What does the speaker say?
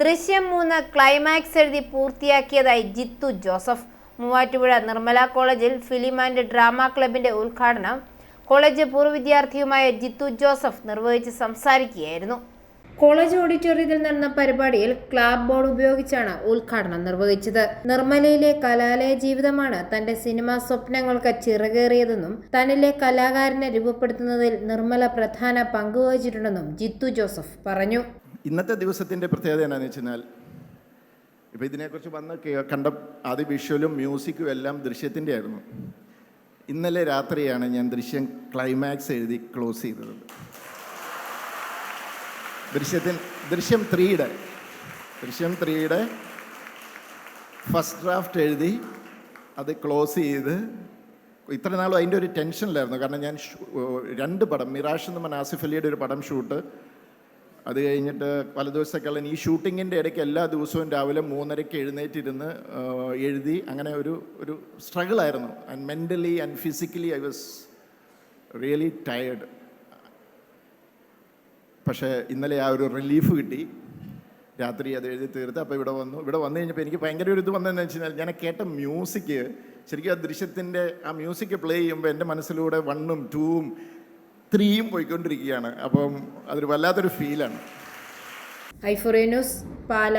ദൃശ്യം മൂന്ന് ക്ലൈമാക്സ് എഴുതി പൂർത്തിയാക്കിയതായി ജിത്തു ജോസഫ്. മൂവാറ്റുപുഴ നിർമ്മല കോളേജിൽ ഫിലിം ആൻഡ് ഡ്രാമ ക്ലബിന്റെ ഉദ്ഘാടനം കോളേജ് പൂർവ വിദ്യാർത്ഥിയുമായ ജിത്തു ജോസഫ് നിർവഹിച്ച് സംസാരിക്കുകയായിരുന്നു. കോളേജ് ഓഡിറ്റോറിയത്തിൽ നടന്ന പരിപാടിയിൽ ക്ലാബ് ബോർഡ് ഉപയോഗിച്ചാണ് ഉദ്ഘാടനം നിർവഹിച്ചത്. നിർമ്മലയിലെ കലാലയ ജീവിതമാണ് തന്റെ സിനിമാ സ്വപ്നങ്ങൾക്ക് ചിറകേറിയതെന്നും തന്നിലെ കലാകാരനെ രൂപപ്പെടുത്തുന്നതിൽ നിർമ്മല പ്രധാന പങ്കുവഹിച്ചിട്ടുണ്ടെന്നും ജിത്തു ജോസഫ് പറഞ്ഞു. ഇന്നത്തെ ദിവസത്തിന്റെ പ്രത്യേകത എന്താണെന്ന് വെച്ച് കഴിഞ്ഞാൽ ഇപ്പോൾ ഇതിനെക്കുറിച്ച് വന്ന് കണ്ട ആദ്യ വിഷ്വലും മ്യൂസിക്കും എല്ലാം ദൃശ്യത്തിന്റെ ആയിരുന്നു. ഇന്നലെ രാത്രിയാണ് ഞാൻ ദൃശ്യം ക്ലൈമാക്സ് എഴുതി ക്ലോസ് ചെയ്തത്. ദൃശ്യത്തിൻ ദൃശ്യം ത്രീയുടെ ദൃശ്യം ത്രീയുടെ ഫസ്റ്റ് ഡ്രാഫ്റ്റ് എഴുതി അത് ക്ലോസ് ചെയ്ത് ഇത്ര നാളും അതിന്റെ ഒരു ടെൻഷനിലായിരുന്നു കാരണം ഞാൻ രണ്ട് പടം മിറാഷ് എന്ന് ആസിഫ് അലിയുടെ ഒരു പടം ഷൂട്ട് അത് കഴിഞ്ഞിട്ട് പല ദിവസത്തേക്കുള്ള ഈ ഷൂട്ടിങ്ങിന്റെ ഇടയ്ക്ക് എല്ലാ ദിവസവും രാവിലെ മൂന്നരയ്ക്ക് എഴുന്നേറ്റിരുന്ന് എഴുതി അങ്ങനെ ഒരു ഒരു സ്ട്രഗിളായിരുന്നു and mentally and physically I was really tired പക്ഷേ ഇന്നലെ ആ ഒരു റിലീഫ് കിട്ടി. രാത്രി അത് എഴുതി തീർത്ത് അപ്പോൾ ഇവിടെ വന്നു. ഇവിടെ വന്നു കഴിഞ്ഞപ്പോൾ എനിക്ക് ഭയങ്കര ഒരു ഇത് വന്നതെന്ന് വെച്ച് കഴിഞ്ഞാൽ ഞാൻ കേട്ട മ്യൂസിക് ശരിക്കും ആ ദൃശ്യത്തിന്റെ ആ മ്യൂസിക് പ്ലേ ചെയ്യുമ്പോൾ എന്റെ മനസ്സിലൂടെ വണ്ണും ടൂവും ത്രീയും പോയിക്കൊണ്ടിരിക്കുകയാണ്. അപ്പം അതൊരു വല്ലാത്തൊരു ഫീലാണ് ഐഫൊറേനോസ് പാല